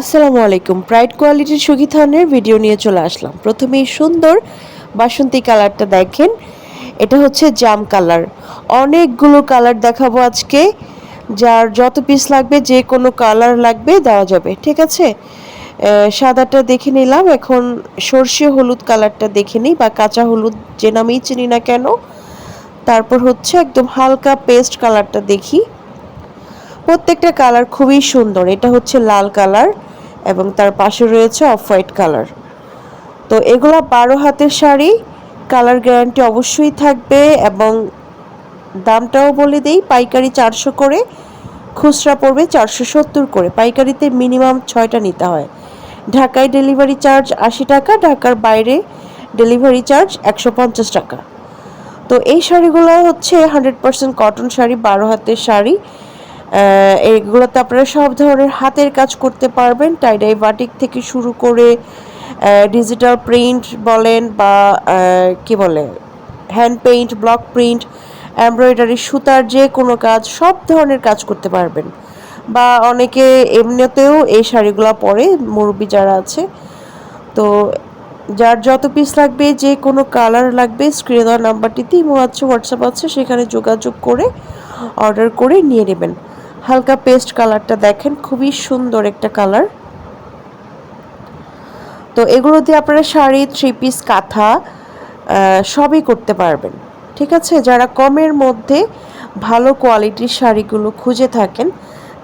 আসসালামু আলাইকুম। প্রাইড কোয়ালিটির সুখী থানের ভিডিও নিয়ে চলে আসলাম। প্রথমে সুন্দর বাসন্তী কালারটা দেখেন। এটা হচ্ছে জাম কালার। অনেকগুলো কালার দেখাবো আজকে। যার যত পিস লাগবে, যে কোনো কালার লাগবে, দেওয়া যাবে। ঠিক আছে? সাদাটা দেখে নিলাম। এখন সর্ষে হলুদ কালারটা দেখে নিই, বা কাঁচা হলুদ যে নামেই চিনি না কেন। তারপর হচ্ছে একদম হালকা পেস্ট কালারটা দেখি। প্রত্যেকটা কালার খুবই সুন্দর। এটা হচ্ছে লাল কালার এবং তার পাশে রয়েছে অফ হোয়াইট কালার। তো এগুলা বারো হাতের শাড়ি, কালার গ্যারান্টি অবশ্যই থাকবে এবং দামটাও বলে দেই, পাইকারি চারশো করে, খুচরা পড়বে চারশো সত্তর করে। পাইকারিতে মিনিমাম ছয়টা নিতে হয়। ঢাকায় ডেলিভারি চার্জ আশি টাকা, ঢাকার বাইরে ডেলিভারি চার্জ একশো পঞ্চাশ টাকা। তো এই শাড়িগুলো হচ্ছে হান্ড্রেড পার্সেন্ট কটন শাড়ি, বারো হাতের শাড়ি। এগুলোতে আপনারা সব ধরনের হাতের কাজ করতে পারবেন। টাইডাই বাটিক থেকে শুরু করে ডিজিটাল প্রিন্ট বলেন বা কি বলে hand paint block print embroidery সুতার যে কোনো কাজ, সব ধরনের কাজ করতে পারবেন। বা অনেকে এমনিতেও এই শাড়িগুলো পরে, মুরব্বী যারা আছে, তো যার যত পিস লাগবে যে কোনো কালার লাগবে স্ক্রিনে দেওয়া নাম্বারটিতে ইমো আছে হোয়াটসঅ্যাপ আছে, সেখানে যোগাযোগ করে অর্ডার করে নিয়ে নেবেন। হালকা পেস্ট কালারটা দেখেন, খুবই সুন্দর একটা কালার। তো এগুলো দিয়ে আপনারা শাড়ি থ্রি পিস কাঁথা সবই করতে পারবেন, ঠিক আছে? যারা কমের মধ্যে ভালো কোয়ালিটির শাড়িগুলো খুঁজে থাকেন,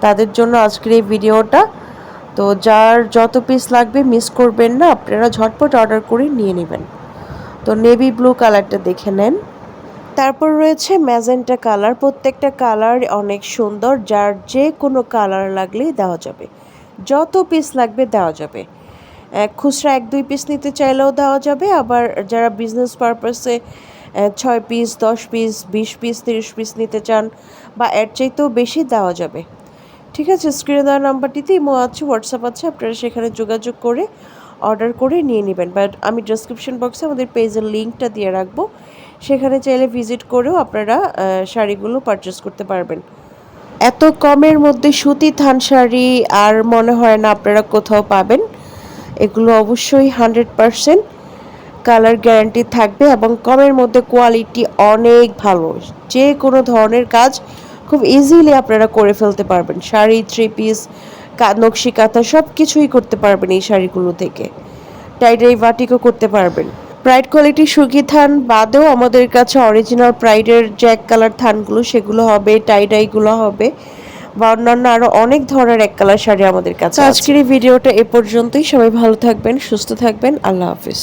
তাদের জন্য আজকের এই ভিডিওটা। তো যার যত পিস লাগবে মিস করবেন না, আপনারা ঝটপট অর্ডার করে নিয়ে নেবেন। তো নেভি ব্লু কালারটা দেখে নেন। তারপর রয়েছে ম্যাজেন্টা কালার। প্রত্যেকটা কালার অনেক সুন্দর, যার যে কোনো কালার লাগলেই দেওয়া যাবে। যত পিস লাগবে দেওয়া যাবে। খুচরা এক দুই পিস নিতে চাইলেও দেওয়া যাবে, আবার যারা বিজনেস পারপাসে ছয় পিস দশ পিস বিশ পিস তিরিশ পিস নিতে চান বা এর চাইতেও বেশি দেওয়া যাবে। ঠিক আছে স্ক্রিনে দেওয়া নাম্বারটিতে ইমো আছে হোয়াটসঅ্যাপ আছে, আপনারা সেখানে যোগাযোগ করে অর্ডার করে নিয়ে নেবেন। বাট আমি ডেসক্রিপশন বক্সে আমাদের পেজের লিঙ্কটা দিয়ে রাখব। সেখানে চাইলে ভিজিট করেও আপনারা শাড়িগুলো পারচেস করতে পারবেন। এত কমের মধ্যে সুতি, থান শাড়ি আর মনে হয় না আপনারা কোথাও পাবেন। এগুলো অবশ্যই হান্ড্রেড পারসেন্ট কালার গ্যারান্টি থাকবে এবং কমের মধ্যে কোয়ালিটি অনেক ভালো। যে কোনো ধরনের কাজ খুব ইজিলি আপনারা করে ফেলতে পারবেন। শাড়ি থ্রি পিস নকশি, কাঁথা সব কিছুই করতে পারবেন এই শাড়িগুলো থেকে। টাইডাই বাটিকও করতে পারবেন। প্রাইড কোয়ালিটি সুখী থান বাদেও আমাদের কাছে অরিজিনাল প্রাইডের জ্যাক কালার থানগুলো সেগুলো হবে টাইডাইগুলো হবে বা অন্যান্য আরও অনেক ধরনের এক কালার শাড়ি আমাদের কাছে আজকের এই ভিডিওটা এ পর্যন্তই। সবাই ভালো থাকবেন সুস্থ থাকবেন। আল্লাহ হাফিজ।